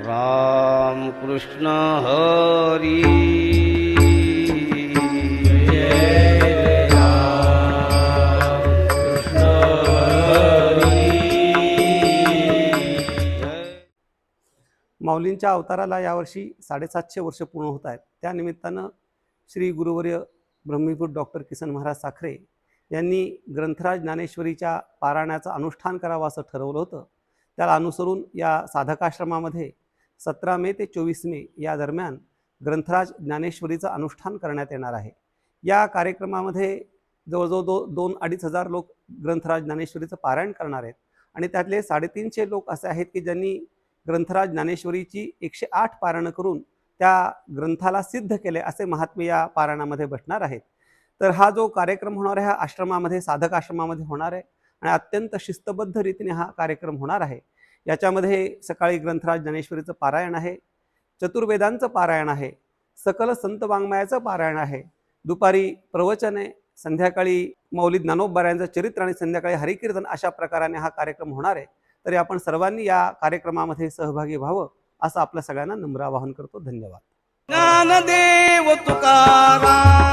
राम कृष्ण हरी। माऊलींच्या अवताराला यावर्षी साडेसातशे वर्ष पूर्ण होत आहेत. त्यानिमित्तानं श्री गुरुवर्य ब्रह्मीपूर डॉक्टर किसन महाराज साखरे यांनी ग्रंथराज ज्ञानेश्वरीच्या पारायणाचं अनुष्ठान करावं असं ठरवलं होतं. त्याला अनुसरून या साधकाश्रमामध्ये सतरा मे ते चोवीस मे या दरम्यान ग्रंथराज ज्ञानेश्वरीचं अनुष्ठान करण्यात येणार आहे. या कार्यक्रमामध्ये जवळजवळ दो दोन अडीच हजार लोक ग्रंथराज ज्ञानेश्वरीचं पारायण करणार आहेत. आणि त्यातले साडेतीनशे लोक असे आहेत की ज्यांनी ग्रंथराज ज्ञानेश्वरीची एकशे आठ पारायणं करून त्या ग्रंथाला सिद्ध केले असे महात्मे या पारायणामध्ये बसणार आहेत. तर हा जो कार्यक्रम होणार आहे हा आश्रमामध्ये साधक आश्रमामध्ये होणार आहे. आणि अत्यंत शिस्तबद्ध रीतीने हा कार्यक्रम होणार आहे. याच्यामध्ये सकाळी ग्रंथराज ज्ञानेश्वरीचं पारायण आहे चतुर्वेदांचं पारायण आहे सकल संत वाङ्मयाचं पारायण आहे दुपारी प्रवचन आहे संध्याकाळी मौली ज्ञानोबरायांचं चरित्र आणि संध्याकाळी हरिकीर्तन अशा प्रकाराने हा कार्यक्रम होणार आहे. तरी आपण सर्वांनी या कार्यक्रमामध्ये सहभागी व्हावं असं आपल्या सगळ्यांना नम्र आवाहन करतो. धन्यवाद. ज्ञानदेव तुकाराम.